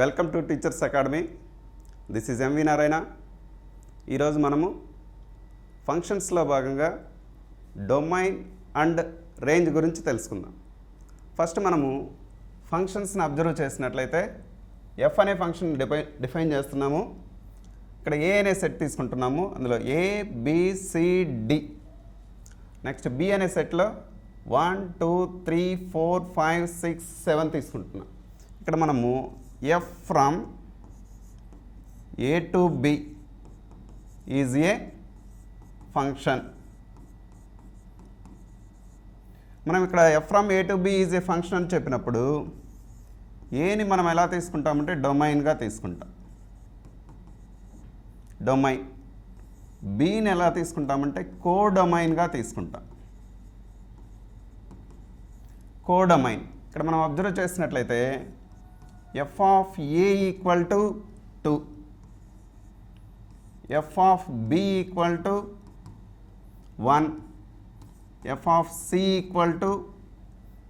Welcome to teachers academy. This is M V Narayana. ఈరోజు మనము ఫంక్షన్స్లో భాగంగా డొమైన్ అండ్ రేంజ్ గురించి తెలుసుకుందాం. ఫస్ట్ మనము ఫంక్షన్స్ని అబ్జర్వ్ చేసినట్లయితే ఎఫ్ అనే ఫంక్షన్ డిఫై డిఫైన్ చేస్తున్నాము. ఇక్కడ ఏ అనే సెట్ తీసుకుంటున్నాము. అందులో ఏ బిసిడి నెక్స్ట్ బి అనే సెట్లో one two three four five six seven తీసుకుంటున్నాం. ఇక్కడ మనము F from A to B is a function మనం ఇక్కడ F from A to B is a function అని చెప్పినప్పుడు ఏని మనం ఎలా తీసుకుంటామంటే డొమైన్గా తీసుకుంటాం. డొమైన్ బీని ఎలా తీసుకుంటామంటే కో డొమైన్గా తీసుకుంటాం. కో డొమైన్ ఇక్కడ మనం అబ్జర్వ్ చేసినట్లయితే F of A equal to two F of B equal to one F of C equal to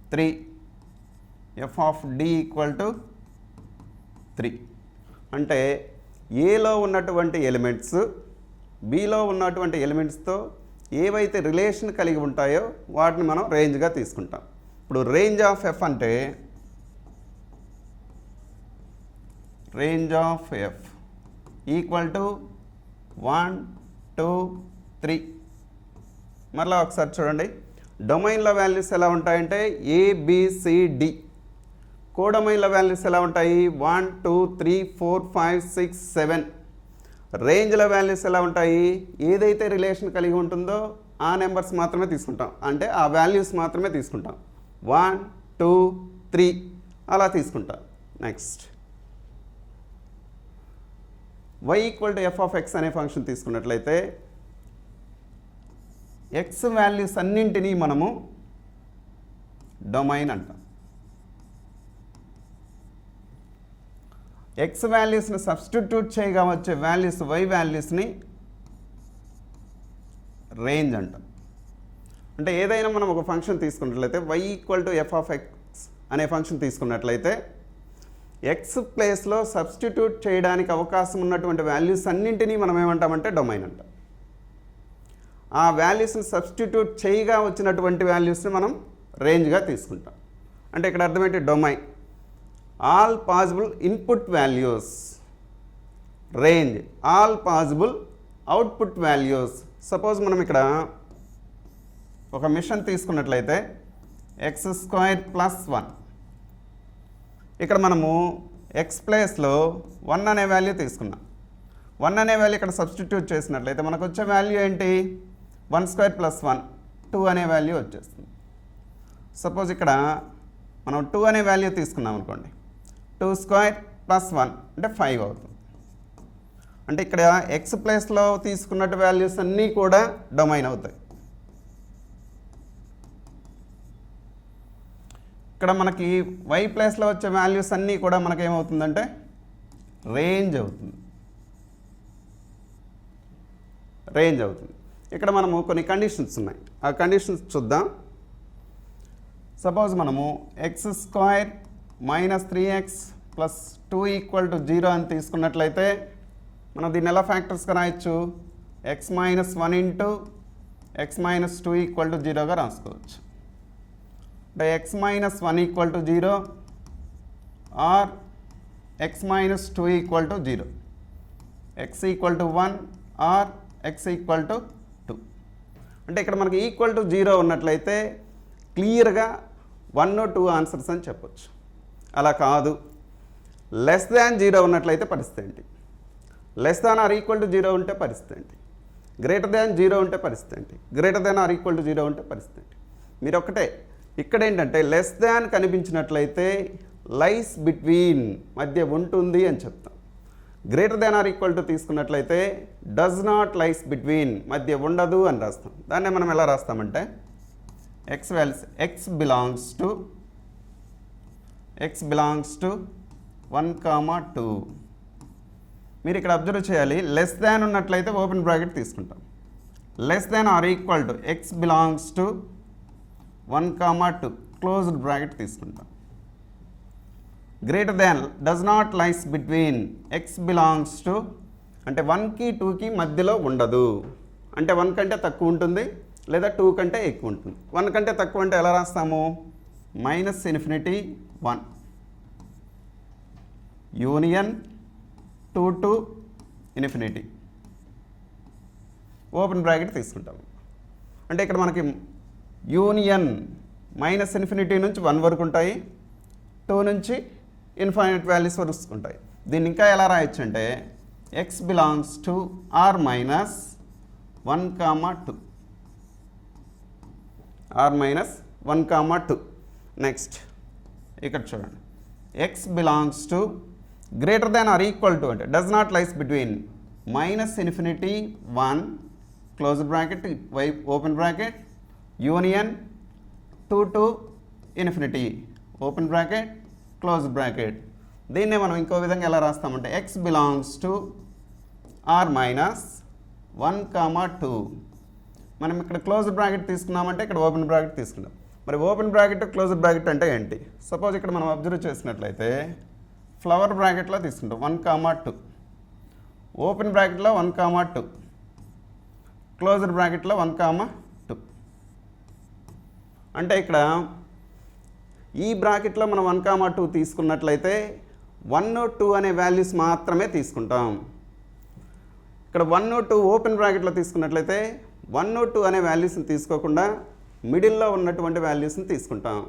three F of D equal to three అంటే ఏలో ఉన్నటువంటి ఎలిమెంట్స్ బిలో ఉన్నటువంటి ఎలిమెంట్స్తో ఏవైతే రిలేషన్ కలిగి ఉంటాయో వాటిని మనం రేంజ్గా తీసుకుంటాం. ఇప్పుడు రేంజ్ ఆఫ్ ఎఫ్ అంటే range of F equal to one two three. మరలా ఒకసారి చూడండి. డొమైన్ల వాల్యూస్ ఎలా ఉంటాయంటే ఏబిసిడి కోడొమైన్ల వాల్యూస్ ఎలా ఉంటాయి? One two three four five six seven. రేంజ్ల values ఎలా ఉంటాయి? ఏదైతే రిలేషన్ కలిగి ఉంటుందో ఆ నెంబర్స్ మాత్రమే తీసుకుంటాం. అంటే ఆ వాల్యూస్ మాత్రమే తీసుకుంటాం. One two three. అలా తీసుకుంటాం. Next. Y equal to F of X అనే ఫంక్షన్ తీసుకున్నట్లయితే ఎక్స్ వాల్యూస్ అన్నింటినీ మనము డొమైన్ అంటాం. ఎక్స్ వాల్యూస్ని సబ్స్టిట్యూట్ చేయగా వచ్చే వాల్యూస్ వై వాల్యూస్ని రేంజ్ అంటాం. అంటే ఏదైనా మనం ఒక ఫంక్షన్ తీసుకున్నట్లయితే Y equal to F of X అనే ఫంక్షన్ తీసుకున్నట్లయితే ఎక్స్ ప్లేస్లో సబ్స్టిట్యూట్ చేయడానికి అవకాశం ఉన్నటువంటి వాల్యూస్ అన్నింటినీ మనం ఏమంటామంటే డొమైన్ అంటాం. ఆ వాల్యూస్ని సబ్స్టిట్యూట్ చేయగా వచ్చినటువంటి వాల్యూస్ని మనం రేంజ్గా తీసుకుంటాం. అంటే ఇక్కడ అర్థమేంటి domain all possible input values range all possible output values suppose మనం ఇక్కడ ఒక మిషన్ తీసుకున్నట్లయితే ఎక్స్ స్క్వైర్ ప్లస్ వన్ ఇక్కడ మనము ఎక్స్ ప్లేస్లో వన్ అనే వాల్యూ తీసుకున్నాం. వన్ అనే వాల్యూ ఇక్కడ సబ్స్టిట్యూట్ చేసినట్లయితే మనకు వచ్చే వాల్యూ ఏంటి? One square plus one two అనే వాల్యూ వచ్చేస్తుంది. సపోజ్ ఇక్కడ మనం టూ అనే వాల్యూ తీసుకున్నాం అనుకోండి. టూ స్క్వేర్ ప్లస్ వన్ అంటే ఫైవ్ అవుతుంది. అంటే ఇక్కడ ఎక్స్ ప్లేస్లో తీసుకున్నట్టు వాల్యూస్ అన్నీ కూడా డొమైన్ అవుతాయి. ఇక్కడ మనకి వై ప్లేస్లో వచ్చే వాల్యూస్ అన్నీ కూడా మనకి ఏమవుతుందంటే రేంజ్ అవుతుంది. రేంజ్ అవుతుంది. ఇక్కడ మనము కొన్ని కండిషన్స్ ఉన్నాయి. ఆ కండిషన్స్ చూద్దాం. సపోజ్ మనము X square minus three X plus two equal to zero అని తీసుకున్నట్లయితే మనం దీన్ని ఎలా ఫ్యాక్టర్స్గా రాయొచ్చు? X minus one into X minus two equal to జీరోగా రాసుకోవచ్చు. అంటే X minus one equal to zero or X minus two equal to zero X equal to one or X equal to two అంటే ఇక్కడ మనకి equal to zero ఉన్నట్లయితే క్లియర్గా one two answers అని చెప్పొచ్చు. అలా కాదు. లెస్ దాన్ జీరో ఉన్నట్లయితే పరిస్థితి ఏంటి? Less than or equal to zero ఉంటే పరిస్థితి ఏంటి? గ్రేటర్ దాన్ జీరో ఉంటే పరిస్థితి ఏంటి? Greater than or equal to zero ఉంటే పరిస్థితి ఏంటి? మీరు ఒకటే ఇక్కడ ఏంటంటే లెస్ దాన్ కనిపించినట్లయితే లైస్ బిట్వీన్ మధ్య ఉంటుంది అని చెప్తాం. Greater than or equal to తీసుకున్నట్లయితే డస్ నాట్ లైస్ బిట్వీన్ మధ్య ఉండదు అని రాస్తాం. దాన్నే మనం ఎలా రాస్తామంటే X wells X belongs to X belongs to one comma two మీరు ఇక్కడ అబ్జర్వ్ చేయాలి. లెస్ దాన్ ఉన్నట్లయితే ఓపెన్ బ్రాకెట్ తీసుకుంటాం. Less than or equal to X belongs to one comma two closed bracket తీసుకుంటాం. Greater than does not lies between X belongs to అంటే వన్కి టూకి మధ్యలో ఉండదు. అంటే వన్ కంటే తక్కువ ఉంటుంది లేదా టూ కంటే ఎక్కువ ఉంటుంది. వన్ కంటే తక్కువ అంటే ఎలా రాస్తాము? Minus infinity one. Union two to infinity. Open bracket తీసుకుంటాము. అంటే ఇక్కడ మనకి యూనియన్ మైనస్ ఇన్ఫినిటీ నుంచి వన్ వరకు ఉంటాయి. టూ నుంచి ఇన్ఫైనట్ వాల్యూస్ వరకు ఉంటాయి. దీన్ని ఇంకా ఎలా రాయొచ్చు అంటే X belongs to R minus one comma two R minus one comma two next ఇక్కడ చూడండి. X belongs to greater than or equal to అంటే does not lies between minus infinity one close bracket why open bracket union two to infinity open bracket close bracket. దీన్నే మనం ఇంకో విధంగా ఎలా రాస్తామంటే X belongs to R minus one comma two మనం ఇక్కడ close bracket తీసుకున్నామంటే ఇక్కడ ఓపెన్ బ్రాకెట్ తీసుకున్నాం మరి ఓపెన్ బ్రాకెట్ క్లోజ్ బ్రాకెట్ అంటే ఏంటి? సపోజ్ ఇక్కడ మనం అబ్జర్వ్ చేసినట్లయితే ఫ్లవర్ బ్రాకెట్లో తీసుకుంటాం వన్ కామా టూ ఓపెన్ బ్రాకెట్లో వన్ కామా టూ క్లోజర్ బ్రాకెట్లో వన్ కామా అంటే ఇక్కడ ఈ బ్రాకెట్లో మనం వన్ కామా టూ తీసుకున్నట్లయితే వన్ టూ అనే వాల్యూస్ మాత్రమే తీసుకుంటాం. ఇక్కడ వన్ టూ ఓపెన్ బ్రాకెట్లో తీసుకున్నట్లయితే వన్ టూ అనే వాల్యూస్ని తీసుకోకుండా మిడిల్లో ఉన్నటువంటి వాల్యూస్ని తీసుకుంటాం.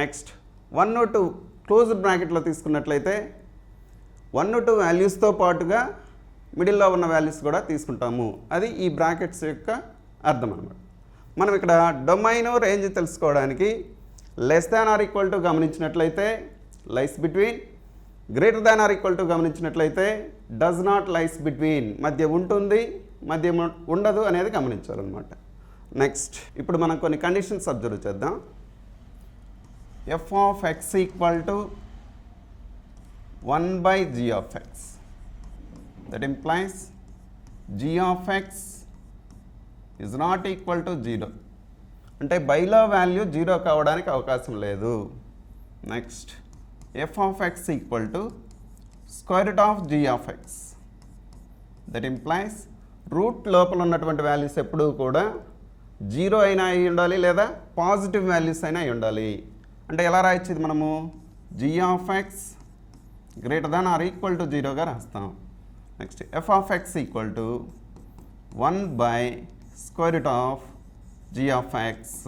Next one two closed bracket తీసుకున్నట్లయితే వన్ టూ వాల్యూస్తో పాటుగా మిడిల్లో ఉన్న వాల్యూస్ కూడా తీసుకుంటాము. అది ఈ బ్రాకెట్స్ యొక్క అర్థం అనమాట మనం ఇక్కడ డొమైన్ రేంజ్ తెలుసుకోవడానికి less than or equal to గమనించినట్లయితే lies between greater than or equal to గమనించినట్లయితే డస్ నాట్ లైస్ బిట్వీన్ మధ్య ఉంటుంది మధ్య ఉండదు అనేది గమనించాలన్నమాట. నెక్స్ట్ ఇప్పుడు మనం కొన్ని కండిషన్స్ అబ్జర్వ్ చేద్దాం. F of X equal to one by G of X that implies G of X is not equal to zero అంటే బైలో వాల్యూ జీరో కావడానికి అవకాశం లేదు. Next F of X equal to square root of G of X that implies root లోపల ఉన్నటువంటి values ఎప్పుడూ కూడా zero అయినా అయి ఉండాలి లేదా పాజిటివ్ వాల్యూస్ అయినా అయి ఉండాలి. అంటే ఎలా రాయొచ్చేది మనము? G of X greater than or equal to జీరోగా రాస్తాం. Next F of X equal to one by square root of G of X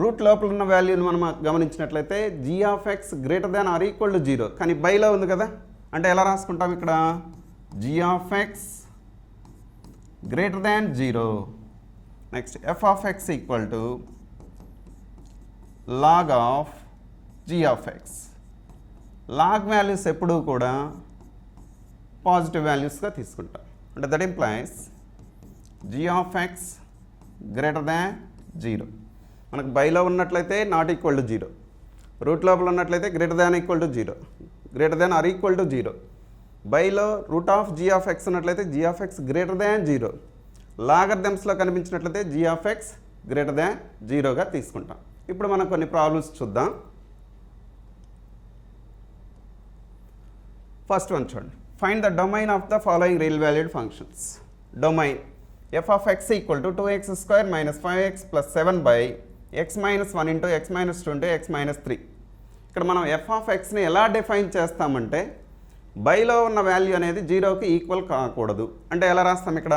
root లోపల ఉన్న వాల్యూని మనం గమనించినట్లయితే G of X greater than or equal to zero కానీ బైలో ఉంది కదా? అంటే ఎలా రాసుకుంటాం ఇక్కడ? G of X greater than zero next F of X equal to log of G of X log values ఎప్పుడూ కూడా పాజిటివ్ వాల్యూస్గా తీసుకుంటాం. అంటే that implies G of X greater than zero మనకు బైలో ఉన్నట్లయితే not equal to zero root లోపల ఉన్నట్లయితే greater than equal to zero greater than or equal to zero బైలో root of G of X ఉన్నట్లయితే G of X greater than zero logger దెమ్స్లో కనిపించినట్లయితే G of X greater than జీరోగా తీసుకుంటాం. ఇప్పుడు మనం కొన్ని problems చూద్దాం. First one చూడండి. Find the domain of the following real valued functions domain F of X equal to two X square minus five X plus seven by X minus one into X minus two into X minus three ఇక్కడ మనం F of ఎక్స్ని ఎలా define చేస్తామంటే బైలో ఉన్న value అనేది జీరోకి equal కాకూడదు. అంటే ఎలా రాస్తాం ఇక్కడ?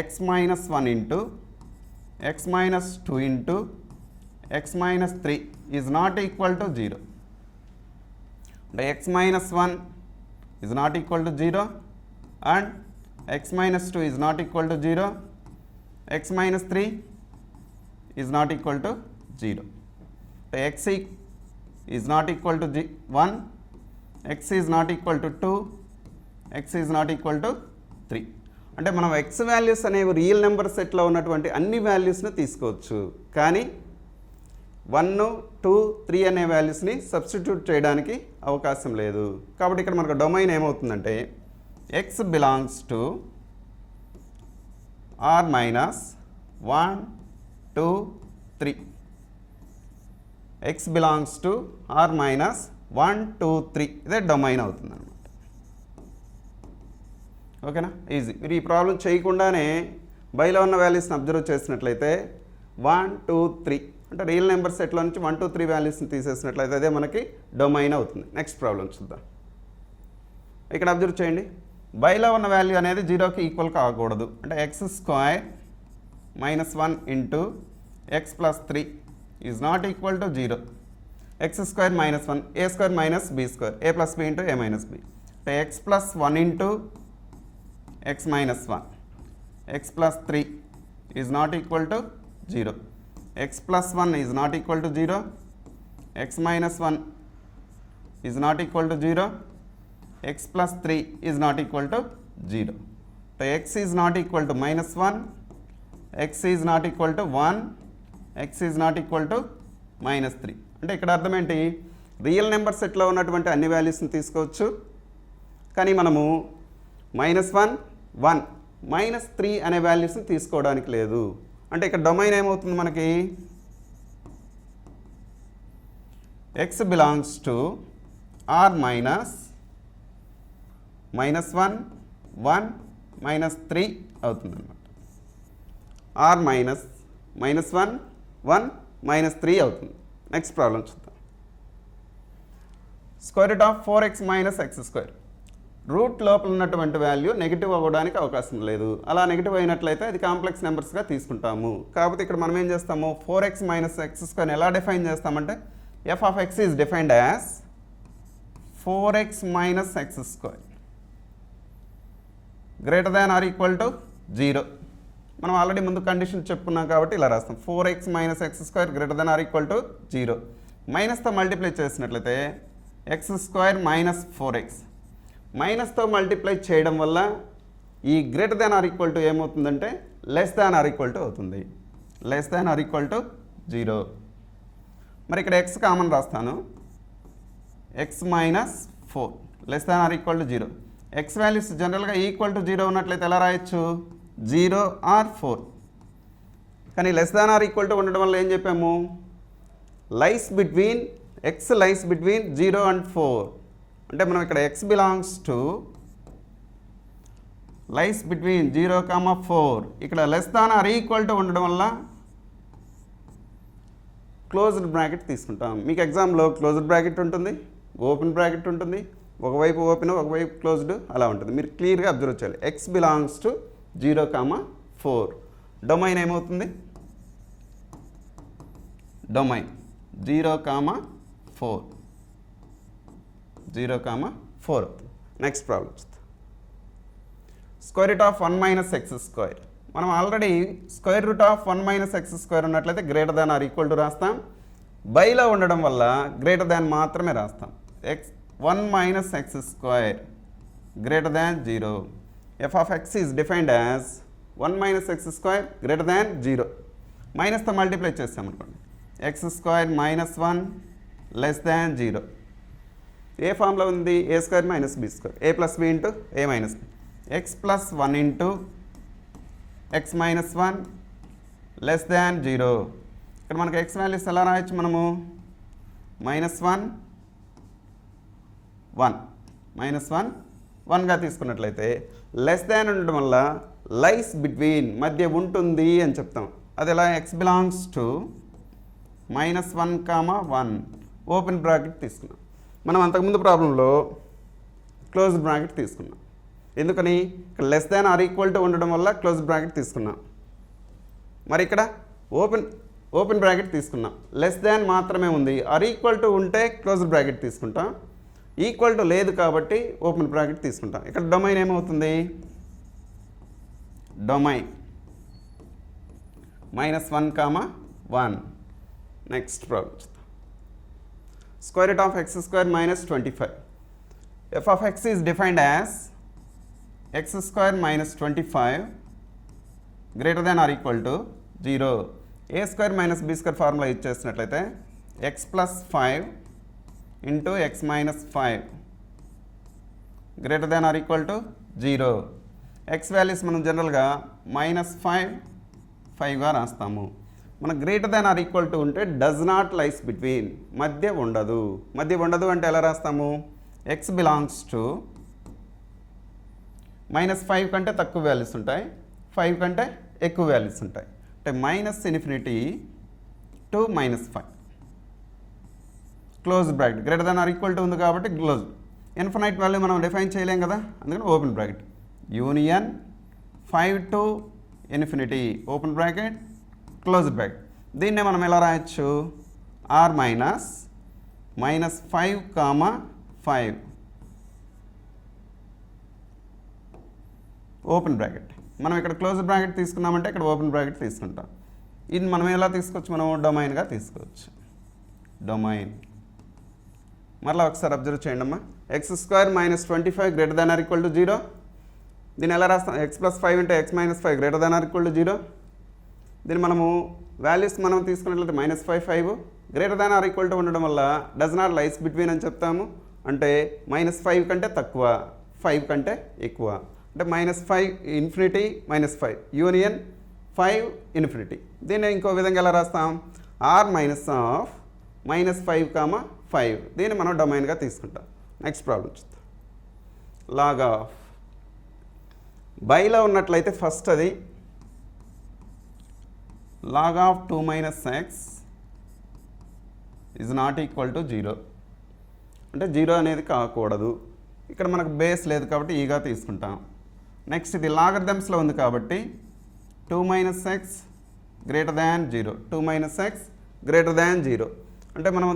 X minus one into X minus two into X minus three is not equal to zero అంటే X minus one is not equal to zero and X minus two is not equal to zero X minus three is not equal to zero The x is not equal to G one X is not equal to two X is not equal to three అంటే మనం X values అనేవి real number సెట్లో ఉన్నటువంటి అన్ని వాల్యూస్ని తీసుకోవచ్చు. కానీ one two three అనే వాల్యూస్ని సబ్స్టిట్యూట్ చేయడానికి అవకాశం లేదు. కాబట్టి ఇక్కడ మనకు డొమైన్ ఏమవుతుందంటే X belongs to R minus one two three X belongs to R minus one two three ఇదే డొమైన్ అవుతుంది అనమాట ఓకేనా? ఈజీ మీరు ఈ ప్రాబ్లం చేయకుండానే బయలో ఉన్న వాల్యూస్ని అబ్జర్వ్ చేసినట్లయితే వన్ టూ త్రీ అంటే రియల్ నెంబర్ సెట్లో నుంచి వన్ టూ త్రీ వాల్యూస్ని తీసేసినట్లయితే అదే మనకి డొమైన్ అవుతుంది. నెక్స్ట్ ప్రాబ్లం చూద్దాం. ఇక్కడ అబ్జర్వ్ చేయండి. బైలో ఉన్న వాల్యూ అనేది జీరోకి ఈక్వల్ కాకూడదు. అంటే X square minus one into X plus three is not equal to zero X square minus one A square minus B square A plus B into A minus B అంటే X plus one into X minus one X plus three is not equal to zero X plus one is not equal to zero X minus one is not equal to zero X plus three is not equal to zero So, X is not equal to minus one X is not equal to one X is not equal to minus three అంటే ఇక్కడ అర్థం ఏంటి real number సెట్లో ఉన్నటువంటి అన్ని వాల్యూస్ని తీసుకోవచ్చు? కానీ మనము minus one one minus three అనే వాల్యూస్ని తీసుకోవడానికి లేదు. అంటే ఇక్కడ డొమైన్ ఏమవుతుంది మనకి? X belongs to R minus minus one one minus three అవుతుందన్నమాట. R minus minus one one minus three అవుతుంది. నెక్స్ట్ ప్రాబ్లం చూద్దాం. Square root of four x minus x square root లోపల ఉన్నటువంటి వాల్యూ నెగిటివ్ అవ్వడానికి అవకాశం లేదు. అలా నెగిటివ్ అయినట్లయితే అది కాంప్లెక్స్ నెంబర్స్గా తీసుకుంటాము. కాకపోతే ఇక్కడ మనం ఏం చేస్తాము? Four x minus x square ఎలా డిఫైన్ చేస్తామంటే f of x is defined as four x minus x square greater than or equal to zero మనం ఆల్రెడీ ముందు కండిషన్ చెప్పుకున్నాం కాబట్టి ఇలా రాస్తాం. Four x minus x square greater than or equal to zero మైనస్తో multiply చేసినట్లయితే x square minus four x మైనస్తో multiply చేయడం వల్ల ఈ greater than or equal to ఏమవుతుందంటే less than or equal to అవుతుంది. Less than or equal to zero మరి ఇక్కడ x common రాస్తాను. X minus four less than or equal to zero x values జనరల్గా equal to zero ఉన్నట్లయితే ఎలా రాయొచ్చు? Zero or four కానీ less than or equal to ఉండడం వల్ల ఏం చెప్పాము? Lies between x lies between zero and four అంటే మనం ఇక్కడ x belongs to lies between zero comma four ఇక్కడ less than or equal to ఉండడం వల్ల క్లోజ్డ్ బ్రాకెట్ తీసుకుంటాం. మీకు ఎగ్జామ్లో క్లోజ్డ్ బ్రాకెట్ ఉంటుంది ఓపెన్ బ్రాకెట్ ఉంటుంది ఒకవైపు ఓపెన్ ఒకవైపు క్లోజ్డ్ అలా ఉంటుంది. మీరు క్లియర్గా అబ్జర్వ్ చేయాలి. X belongs to zero comma four domain ఏమవుతుంది? Domain zero comma four zero comma four అవుతుంది next problems square root of one minus x square మనం already square root of one minus x square ఉన్నట్లయితే greater than or equal to రాస్తాం. బైలో ఉండడం వల్ల greater than మాత్రమే రాస్తాం. X one minus x square greater than zero. F of x is defined as one minus x square greater than zero. మైనస్తో multiply చేస్తాం అనుకోండి. X square minus one less than zero. ఏ ఫామ్లో ఉంది? A square minus b square. A plus b into a minus b? X plus one into x minus one less than zero. ఇక్కడ మనకు x values ఎలా రాయొచ్చు మనము? Minus one one. Minus one వన్గా తీసుకున్నట్లయితే less than ఉండడం వల్ల లైస్ between మధ్య ఉంటుంది అని చెప్తాం. అది ఎలా? X belongs to minus one comma one. Open bracket తీసుకున్నాం. మనం అంతకుముందు ప్రాబ్లంలో క్లోజ్ బ్రాకెట్ తీసుకున్నాం. ఎందుకని? ఇక్కడ less than or equal to ఉండడం వల్ల క్లోజ్ బ్రాకెట్ తీసుకున్నాం. మరి ఇక్కడ ఓపెన్ ఓపెన్ బ్రాకెట్ తీసుకున్నాం. లెస్ దాన్ మాత్రమే ఉంది. ఆర్ ఈక్వల్ టు ఉంటే క్లోజ్ బ్రాకెట్ తీసుకుంటాం. ఈక్వల్ టు లేదు కాబట్టి ఓపెన్ బ్రాకెట్ తీసుకుంటాం. ఇక్కడ డొమైన్ ఏమవుతుంది? Domain. Minus one comma one. Next problem square root of x square minus twenty five. F of x is defined as x square minus twenty five greater than or equal to zero. A square minus b square formula ఇచ్చేసినట్లయితే x plus five into x minus five. Greater than or equal to zero. X values మనం జనరల్గా minus five ఫైవ్గా రాస్తాము. మన greater than or equal to ఉంటే does not lies between మధ్య ఉండదు. మధ్య ఉండదు అంటే ఎలా రాస్తాము? X belongs to minus five కంటే తక్కువ వాల్యూస్ ఉంటాయి. ఫైవ్ కంటే ఎక్కువ వాల్యూస్ ఉంటాయి. అంటే minus infinity to minus five. Close bracket greater than or equal to ఉంది కాబట్టి క్లోజ్ ఇన్ఫినైట్ వాల్యూ మనం డిఫైన్ చేయలేం కదా? అందుకని open bracket union five to infinity open bracket close bracket దీన్నే మనం ఎలా రాయొచ్చు? R minus minus five comma five open bracket మనం ఇక్కడ క్లోజ్ బ్రాకెట్ తీసుకున్నామంటే ఇక్కడ ఓపెన్ బ్రాకెట్ తీసుకుంటాం. ఇది మనం ఎలా తీసుకోవచ్చు మనం డొమైన్గా తీసుకోవచ్చు డొమైన్ మరలా ఒకసారి అబ్జర్వ్ చేయండి అమ్మా x square minus twenty five greater than or equal to zero. దీన్ని ఎలా రాస్తాం? ఎక్స్ ప్లస్ ఫైవ్ అంటే x minus five greater than or equal to zero. దీన్ని మనము వాల్యూస్ మనం తీసుకున్నట్లయితే minus five five. Greater than or equal to ఉండడం వల్ల డజ్ నాట్ లైస్ బిట్వీన్ అని చెప్తాము. అంటే మైనస్ ఫైవ్ కంటే తక్కువ ఫైవ్ కంటే ఎక్కువ. అంటే minus five infinity minus five. Union five infinity. దీన్ని ఇంకో విధంగా ఎలా రాస్తాం? R minus of minus five comma five దీన్ని మనం డొమైన్గా తీసుకుంటాం. నెక్స్ట్ ప్రాబ్లం చూద్దాం. లాగ్ ఆఫ్ బైలో ఉన్నట్లయితే ఫస్ట్ అది log of two minus x is not equal to zero అంటే జీరో అనేది కాకూడదు. ఇక్కడ మనకు బేస్ లేదు కాబట్టి e ఈగా తీసుకుంటాం. నెక్స్ట్ ఇది లాగర్థమ్స్లో ఉంది కాబట్టి two minus x greater than zero two minus x greater than zero అంటే మనం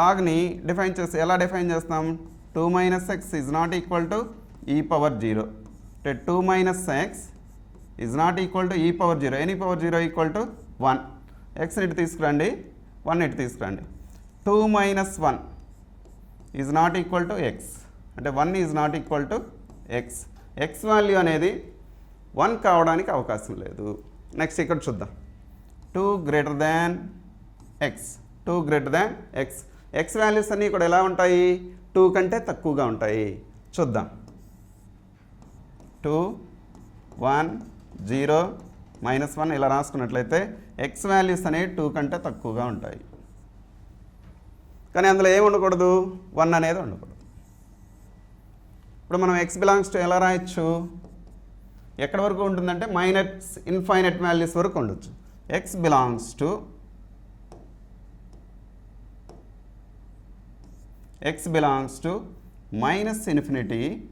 లాగ్ని డిఫైన్ చేసి ఎలా డిఫైన్ చేస్తాం? Two minus x is not equal to e power zero. అంటే two minus x is not equal to e power zero. Any power zero equal to one. ఎక్స్ని ఇటు తీసుకురండి. One ఇటు తీసుకురండి. Two minus one is not equal to x. అంటే one is not equal to x. X value అనేది one కావడానికి అవకాశం లేదు. Next ఇక్కడ చూద్దాం. Two greater than x. Two greater than x. X values అన్నీ ఇక్కడ ఎలా ఉంటాయి? టూ కంటే తక్కువగా ఉంటాయి. చూద్దాం. Two one zero minus one ఇలా రాసుకున్నట్లయితే ఎక్స్ వాల్యూస్ అనేవి టూ కంటే తక్కువగా ఉంటాయి. కానీ అందులో ఏమి ఉండకూడదు? వన్ అనేది ఉండకూడదు. ఇప్పుడు మనం ఎక్స్ బిలాంగ్స్ టు ఎలా రాయొచ్చు? ఎక్కడి వరకు ఉంటుందంటే మైనస్ ఇన్ఫైనట్ వాల్యూస్ వరకు ఉండొచ్చు. X belongs to x belongs to minus infinity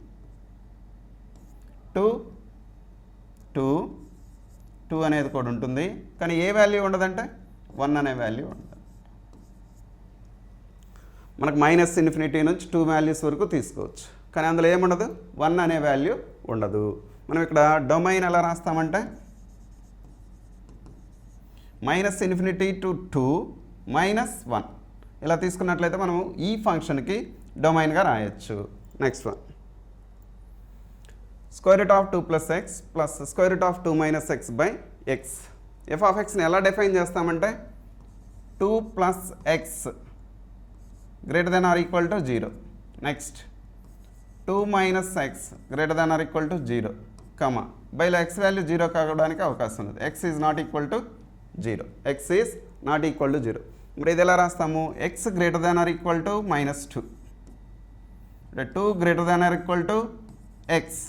to two two అనేది కూడా ఉంటుంది. కానీ ఏ వాల్యూ ఉండదంటే? వన్ అనే వాల్యూ ఉండదు. మనకు మైనస్ ఇన్ఫినిటీ నుంచి టూ వాల్యూస్ వరకు తీసుకోవచ్చు. కానీ అందులో ఏముండదు? వన్ అనే వాల్యూ ఉండదు. మనం ఇక్కడ డొమైన్ ఎలా రాస్తామంటే? Minus infinity to two minus one ఇలా తీసుకున్నట్లయితే మనం ఈ ఫంక్షన్కి డొమైన్గా రాయొచ్చు. Next one square root of two plus x plus square root of two minus x by x f of ఎక్స్ని ఎలా డిఫైన్ చేస్తామంటే two plus x greater than or equal to zero next two minus x greater than or equal to zero comma బైలో x value zero కావడానికి అవకాశం ఉంది x is not equal to zero x is not equal to zero ఇప్పుడు ఇది ఎలా రాస్తాము? X greater than or equal to minus two అంటే two greater than or equal to x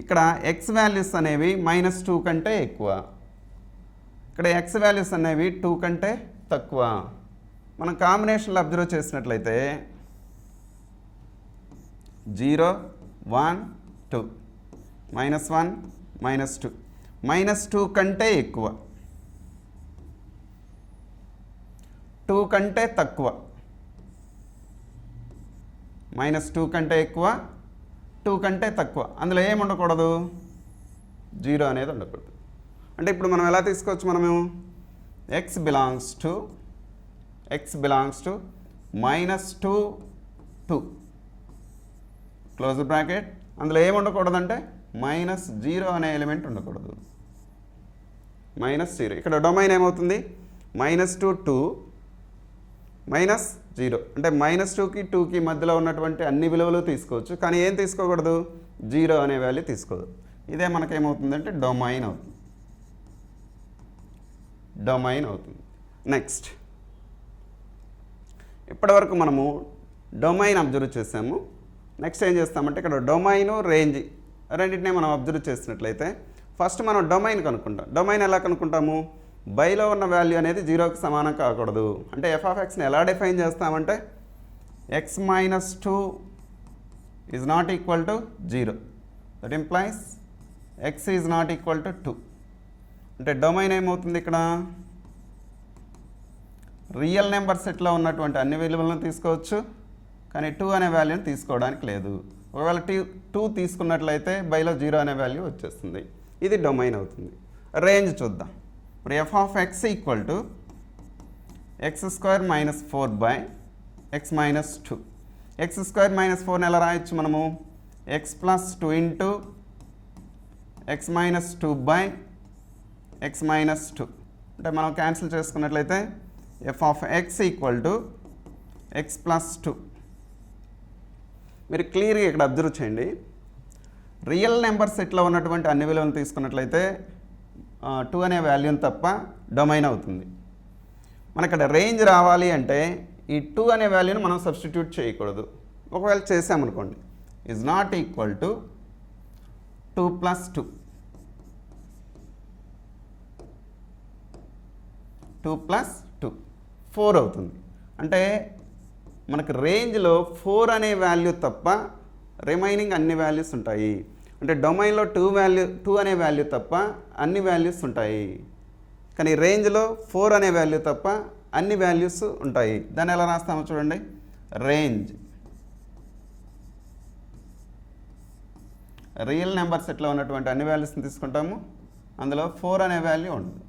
ఇక్కడ x values అనేవి మైనస్ టూ కంటే ఎక్కువ. ఇక్కడ ఎక్స్ వాల్యూస్ అనేవి టూ కంటే తక్కువ. మనం కాంబినేషన్లో అబ్జర్వ్ చేసినట్లయితే zero one two minus one minus two minus two కంటే ఎక్కువ. టూ కంటే తక్కువ. మైనస్ టూ కంటే ఎక్కువ టూ కంటే తక్కువ. అందులో ఏమి ఉండకూడదు? జీరో అనేది ఉండకూడదు. అంటే ఇప్పుడు మనం ఎలా తీసుకోవచ్చు మనము? X belongs to x belongs to minus two two close bracket అందులో ఏమి ఉండకూడదంటే మైనస్ జీరో అనే ఎలిమెంట్ ఉండకూడదు. మైనస్ జీరో ఇక్కడ డొమైన్ ఏమవుతుంది? Minus two two minus zero. అంటే మైనస్ టూకి టూకి మధ్యలో ఉన్నటువంటి అన్ని విలువలు తీసుకోవచ్చు. కానీ ఏం తీసుకోకూడదు? జీరో అనే వాల్యూ తీసుకోదు. ఇదే మనకేమవుతుందంటే డొమైన్ అవుతుంది. డొమైన్ అవుతుంది. నెక్స్ట్. ఇప్పటివరకు మనము డొమైన్ అబ్జర్వ్ చేసాము. నెక్స్ట్ ఏం చేస్తామంటే ఇక్కడ డొమైన్ రేంజ్ రెండింటినే మనం అబ్జర్వ్ చేసినట్లయితే ఫస్ట్ మనం డొమైన్ కనుక్కుంటాం. డొమైన్ ఎలా కనుక్కుంటాము? బైలో ఉన్న వాల్యూ అనేది జీరోకి సమానం కాకూడదు. అంటే ఎఫ్ ఆఫ్ ఎక్స్ని ఎలా డిఫైన్ చేస్తామంటే x minus two is not equal to zero that implies x is not equal to two అంటే డొమైన్ ఏమవుతుంది ఇక్కడ? రియల్ నెంబర్ సెట్లో ఉన్నటువంటి అన్ని విలువలను తీసుకోవచ్చు. కానీ టూ అనే వాల్యూని తీసుకోవడానికి లేదు. ఒకవేళ టీ టూ తీసుకున్నట్లయితే బైలో జీరో అనే వాల్యూ వచ్చేస్తుంది. ఇది డొమైన్ అవుతుంది. రేంజ్ చూద్దాం. ఇప్పుడు f of x equal to x square minus four by x minus two x square minus ఫోర్ని ఎలా రాయొచ్చు మనము? X plus two into x minus two by x minus two అంటే మనం క్యాన్సిల్ చేసుకున్నట్లయితే f of x equal to x plus two మీరు క్లియర్గా ఇక్కడ observe చేయండి. రియల్ నెంబర్ సెట్లో ఉన్నటువంటి అన్ని విలువలు తీసుకున్నట్లయితే టూ అనే వాల్యూని తప్ప డొమైన్ అవుతుంది. మన ఇక్కడ రేంజ్ రావాలి అంటే ఈ టూ అనే వాల్యూని మనం సబ్స్టిట్యూట్ చేయకూడదు. ఒకవేళ చేసామనుకోండి is not equal to two plus two two plus two four అవుతుంది. అంటే మనకు రేంజ్లో ఫోర్ అనే వాల్యూ తప్ప రిమైనింగ్ అన్ని వాల్యూస్ ఉంటాయి. అంటే డొమైన్లో టూ వాల్యూ టూ అనే వాల్యూ తప్ప అన్ని వాల్యూస్ ఉంటాయి. కానీ రేంజ్లో ఫోర్ అనే వాల్యూ తప్ప అన్ని వాల్యూస్ ఉంటాయి. దాన్ని ఎలా రాస్తామో చూడండి. రేంజ్. రియల్ నెంబర్ సెట్లో ఉన్నటువంటి అన్ని వాల్యూస్ని తీసుకుంటాము. అందులో ఫోర్ అనే వాల్యూ ఉండదు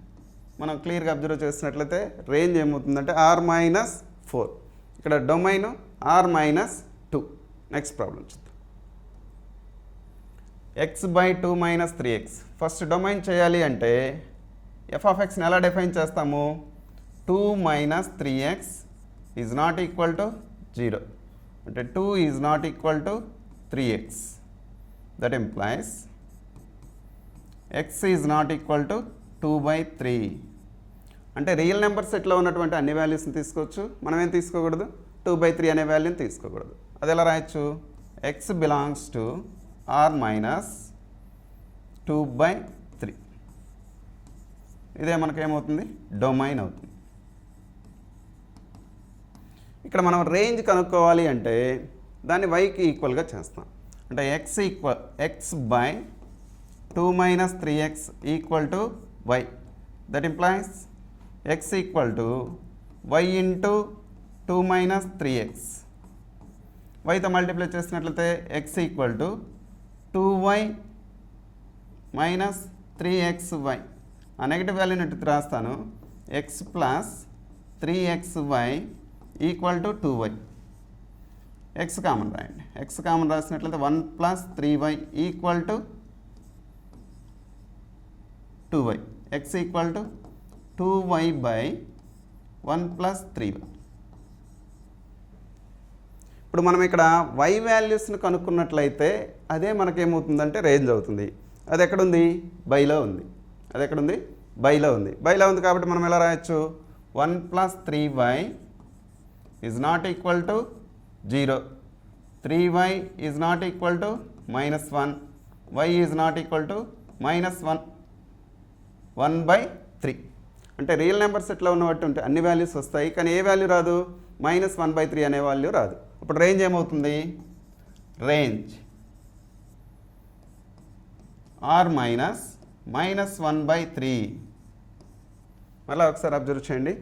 మనం క్లియర్గా అబ్జర్వ్ చేసినట్లయితే రేంజ్ ఏమవుతుందంటే ఆర్ మైనస్ ఫోర్. ఇక్కడ domain R minus two. Next problems x by two minus three x first domain చేయాలి అంటే ఎఫ్ ఆఫ్ ఎక్స్ని ఎలా డిఫైన్ చేస్తాము? Two minus three x is not equal to zero అంటే two is not equal to three x that implies x is not equal to two by three అంటే real number సెట్లో ఉన్నటువంటి అన్ని వాల్యూస్ని తీసుకోవచ్చు? మనం ఏం తీసుకోకూడదు? టూ బై త్రీ అనే వాల్యూని తీసుకోకూడదు. అది ఎలా రాయొచ్చు? X belongs to R minus two by three ఇదే మనకేమవుతుంది? డొమైన్ అవుతుంది. ఇక్కడ మనం రేంజ్ కనుక్కోవాలి అంటే దాన్ని వైకి ఈక్వల్గా చేస్తాం. అంటే x equal x by two minus three x equal to y that implies x equal to y into two minus three x వైతో multiply చేసినట్లయితే x equal to two y minus three x y. ఆ negative వాల్యూని ఇటు రాస్తాను? X plus three x y equal to two y x common రాయండి. X common రాసినట్లయితే one plus three y equal to two y x equal to two y by one plus three y ఇప్పుడు మనం ఇక్కడ why వాల్యూస్ని కనుక్కున్నట్లయితే అదే మనకేమవుతుందంటే range అవుతుంది. అది ఎక్కడుంది బైలో ఉంది. అది ఎక్కడుంది బైలో ఉంది. బైలో ఉంది కాబట్టి మనం ఎలా రాయొచ్చు? One plus three y is not equal to zero three y is not equal to minus one y is not equal to minus one one by three అంటే రియల్ నెంబర్ సెట్లో ఉంటే అన్ని వాల్యూస్ వస్తాయి. కానీ ఏ వాల్యూ రాదు? Minus one by three అనే value రాదు. ఇప్పుడు రేంజ్ ఏమవుతుంది? Range R minus minus one by three మళ్ళీ ఒకసారి అబ్జర్వ్ చేయండి.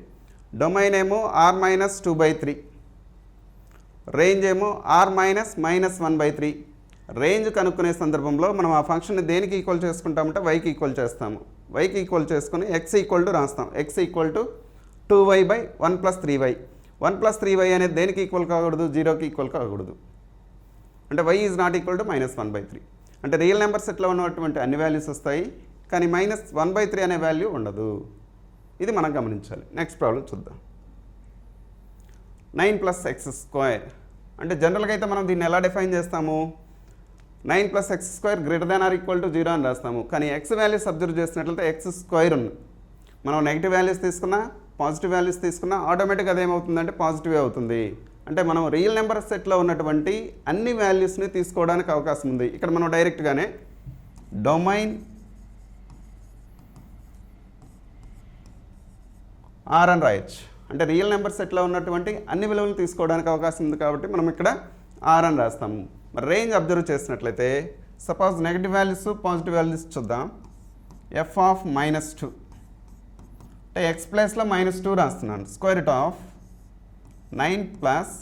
డొమైన్ ఏమో R minus two by three range ఏమో R minus minus one by three range కనుక్కునే సందర్భంలో మనం ఆ ఫంక్షన్ని దేనికి ఈక్వల్ చేసుకుంటామంటే వైకి ఈక్వల్ చేస్తాము. వైకి ఈక్వల్ చేసుకుని ఎక్స్ ఈక్వల్ టు రాస్తాం. X equal to two y by one plus three y one plus three y అనేది దేనికి ఈక్వల్ కాకూడదు? జీరోకి ఈక్వల్ కాకూడదు. అంటే y is not equal to minus one by three. అంటే రియల్ నెంబర్స్ ఎట్లా ఉన్నటువంటి అన్ని వాల్యూస్ వస్తాయి కానీ మైనస్ వన్ బై త్రీ అనే వాల్యూ ఉండదు. ఇది మనం గమనించాలి. నెక్స్ట్ ప్రాబ్లం చూద్దాం. Nine plus x square. అంటే జనరల్గా అయితే మనం దీన్ని ఎలా డిఫైన్ చేస్తాము? Nine plus x square greater than or equal to zero అని రాస్తాము. కానీ ఎక్స్ వాల్యూస్ అబ్జర్వ్ చేసినట్లయితే ఎక్స్ స్క్వేర్ ఉంది. మనం నెగిటివ్ వాల్యూస్ తీసుకున్నా పాజిటివ్ వాల్యూస్ తీసుకున్నా ఆటోమేటిక్గా అదేమవుతుందంటే పాజిటివ్ అవుతుంది. అంటే మనం రియల్ నెంబర్ సెట్లో ఉన్నటువంటి అన్ని వాల్యూస్ని తీసుకోవడానికి అవకాశం ఉంది. ఇక్కడ మనం డైరెక్ట్గానే డొమైన్ ఆర్ అని రాయొచ్చు. అంటే రియల్ నెంబర్ సెట్లో ఉన్నటువంటి అన్ని విలువలు తీసుకోవడానికి అవకాశం ఉంది కాబట్టి మనం ఇక్కడ ఆర్ అని రాస్తాము. మరి రేంజ్ అబ్జర్వ్ చేసినట్లయితే suppose negative values positive values చూద్దాం. F of minus two. అంటే ఎక్స్ ప్లస్లో మైనస్ టూ రాస్తున్నాను square root of nine plus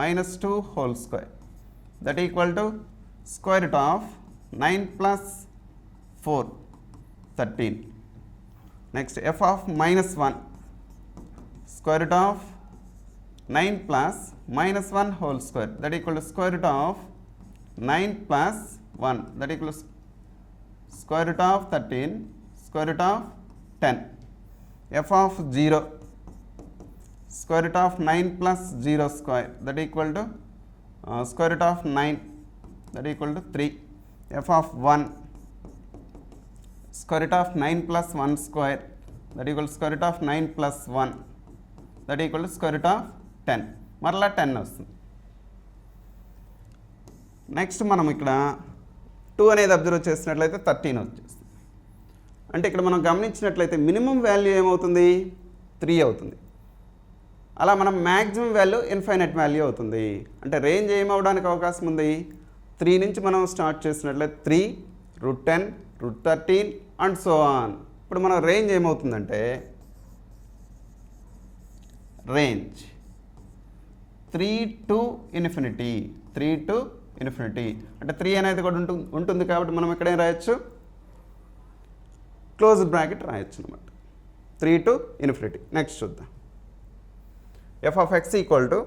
minus two whole square that equal to square root of nine plus four thirteen next f of minus one square root of 9 plus minus 1 whole square that equal to square root of 9 plus 1 that equals square root of 13 square root of 10 f of zero square root of nine plus zero square that equal to square root of nine that equal to three f of one square root of nine plus one square that equal square root of nine plus one that equal to square root of ten మరలా ten వస్తుంది next మనం ఇక్కడ two అనేది observe చేసినట్లయితే thirteen వచ్చేస్తుంది అంటే ఇక్కడ మనం గమనించినట్లయితే మినిమం వాల్యూ ఏమవుతుంది? త్రీ అవుతుంది. అలా మనం మ్యాక్సిమం వాల్యూ ఇన్ఫైనట్ వాల్యూ అవుతుంది. అంటే రేంజ్ ఏమవడానికి అవకాశం ఉంది? త్రీ నుంచి మనం స్టార్ట్ చేసినట్లయితే three root ten root thirteen and so on. ఇప్పుడు మన రేంజ్ ఏమవుతుందంటే range three to infinity three to infinity. అంటే త్రీ అనేది కూడా ఉంటుంది ఉంటుంది కాబట్టి మనం ఇక్కడ ఏం రాయొచ్చు? క్లోజ్ బ్రాకెట్ రాయొచ్చు అనమాట త్రీ టు ఇన్ఫినిటీ. నెక్స్ట్ చూద్దాం. F of x equal to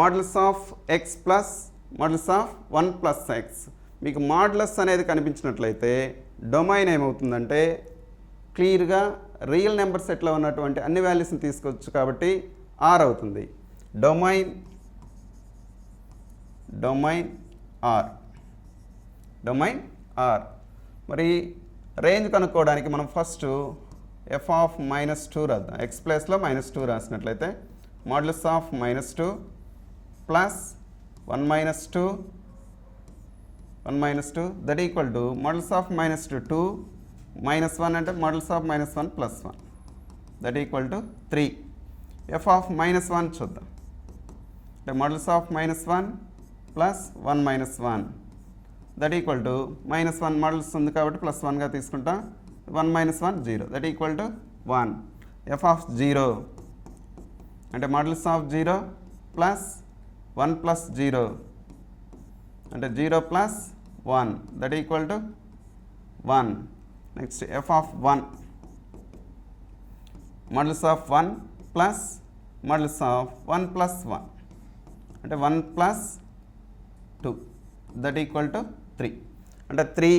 modulus of x plus modulus of one plus x మీకు మోడలస్ అనేది కనిపించినట్లయితే డొమైన్ ఏమవుతుందంటే క్లియర్గా రియల్ నెంబర్ సెట్లో ఉన్నటువంటి అన్ని వాల్యూస్ని తీసుకోవచ్చు కాబట్టి ఆర్ అవుతుంది. Domain domain R domain R మరి రేంజ్ కనుక్కోవడానికి మనం first f of minus two రాద్దాం. ఎక్స్ ప్లస్లో minus two రాసినట్లయితే modulus of minus two plus one minus two one minus two that equal to modulus of minus two two minus one అంటే modulus of minus one plus one that equal to three f of minus one చూద్దాం. అంటే modulus of minus one plus one minus one that equal to minus one modulus ఉంది కాబట్టి plus వన్గా తీసుకుంటాం. One minus one zero that equal to one f of zero అంటే modulus of zero plus one plus zero అంటే zero plus one that equal to one next f of one modulus of one plus modulus of one plus one అంటే one plus two that equal to three. అంటే three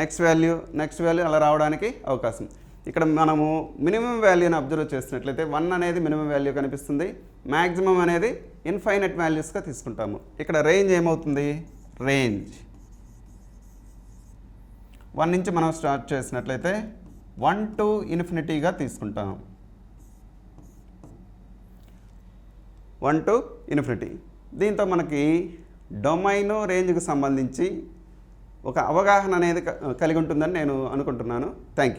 next value next value అలా రావడానికి అవకాశం. ఇక్కడ మనము minimum వాల్యూని observe చేసినట్లయితే one అనేది మినిమం వాల్యూ కనిపిస్తుంది. మ్యాక్సిమం అనేది ఇన్ఫైనట్ వాల్యూస్గా తీసుకుంటాము. ఇక్కడ రేంజ్ ఏమవుతుంది? రేంజ్ వన్ నుంచి మనం స్టార్ట్ చేసినట్లయితే వన్ టు ఇన్ఫినిటీగా తీసుకుంటాం వన్ టు ఇన్ఫినిటీ దీంతో మనకి డొమైను రేంజ్కి సంబంధించి ఒక అవగాహన అనేది క- కలిగి ఉంటుందని నేను అనుకుంటున్నాను. Thank you